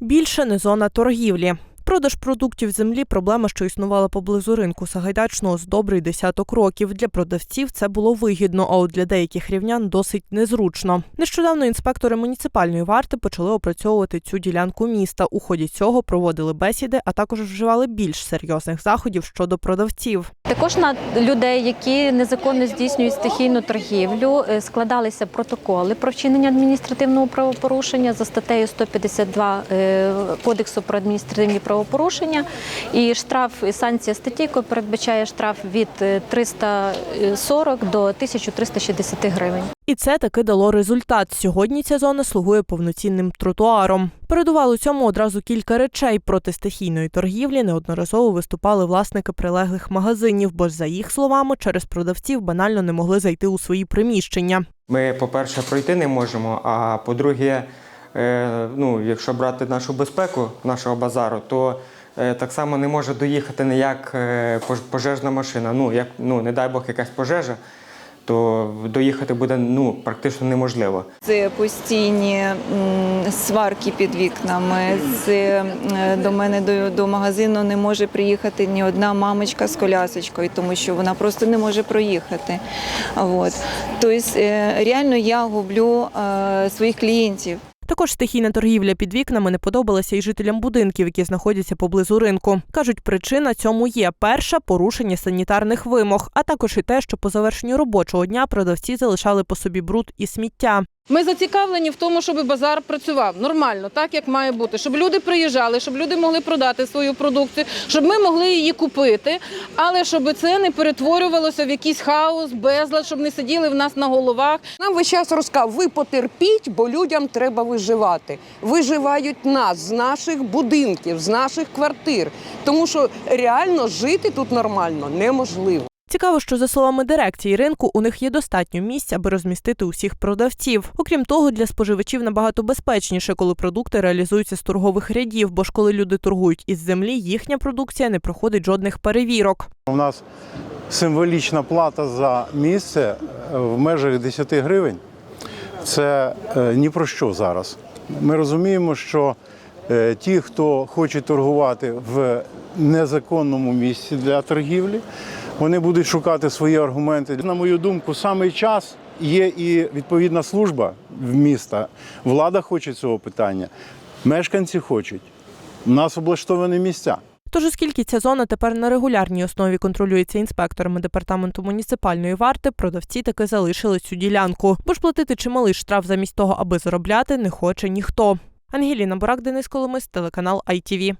Більше не зона торгівлі. Продаж продуктів землі проблема, що існувала поблизу ринку Сагайдачного з добрий десяток років. Для продавців це було вигідно, а от для деяких рівнян досить незручно. Нещодавно інспектори муніципальної варти почали опрацьовувати цю ділянку міста. У ході цього проводили бесіди, а також вживали більш серйозних заходів щодо продавців. Також на людей, які незаконно здійснюють стихійну торгівлю, е, складалися протоколи про вчинення адміністративного правопорушення за статтею 152 е, Кодексу про адміністративні правопорушення. І штраф і санкція статті, передбачає штраф від е, 340 до 1360 гривень. І це таки дало результат. Сьогодні ця зона слугує повноцінним тротуаром. Передувало цьому одразу кілька речей. Проти стихійної торгівлі неодноразово виступали власники прилеглих магазинів, бо ж, за їх словами, через продавців банально не могли зайти у свої приміщення. Ми, по-перше, пройти не можемо, а по-друге, е, ну, якщо брати нашу безпеку нашого базару, то е, так само не може доїхати ніяк е, пожежна машина. Ну, як, ну, не дай Бог, якась пожежа, то доїхати буде ну, практично неможливо. Це постійні сварки під вікнами. Це е, до мене до, до магазину не може приїхати ні одна мамочка з колясочкою, тому що вона просто не може проїхати. От. Тобто, е, реально я гублю е, своїх клієнтів. Також стихійна торгівля під вікнами не подобалася і жителям будинків, які знаходяться поблизу ринку. Кажуть, причина цьому є перша порушення санітарних вимог, а також і те, що по завершенню робочого дня продавці залишали по собі бруд і сміття. Ми зацікавлені в тому, щоб базар працював нормально, так як має бути, щоб люди приїжджали, щоб люди могли продати свою продукцію, щоб ми могли її купити, але щоб це не перетворювалося в якийсь хаос, безлад, щоб не сиділи в нас на головах. Нам весь час розказав, ви потерпіть, бо людям треба виживати. Виживають нас з наших будинків, з наших квартир. Тому що реально жити тут нормально неможливо. Цікаво, що за словами дирекції ринку, у них є достатньо місць, аби розмістити усіх продавців. Окрім того, для споживачів набагато безпечніше, коли продукти реалізуються з торгових рядів, бо ж коли люди торгують із землі, їхня продукція не проходить жодних перевірок. У нас символічна плата за місце е, в межах 10 гривень. Це е, ні про що зараз. Ми розуміємо, що е, ті, хто хоче торгувати в незаконному місці для торгівлі, вони будуть шукати свої аргументи. На мою думку, саме час є і відповідна служба в міста. Влада хоче цього питання, мешканці хочуть. У нас облаштовані місця. Тож, оскільки ця зона тепер на регулярній основі контролюється інспекторами департаменту муніципальної варти, продавці таки залишили цю ділянку, бо ж платити чималий штраф замість того, аби заробляти, не хоче ніхто. Ангеліна Борак, Денис Коломис, телеканал ITV.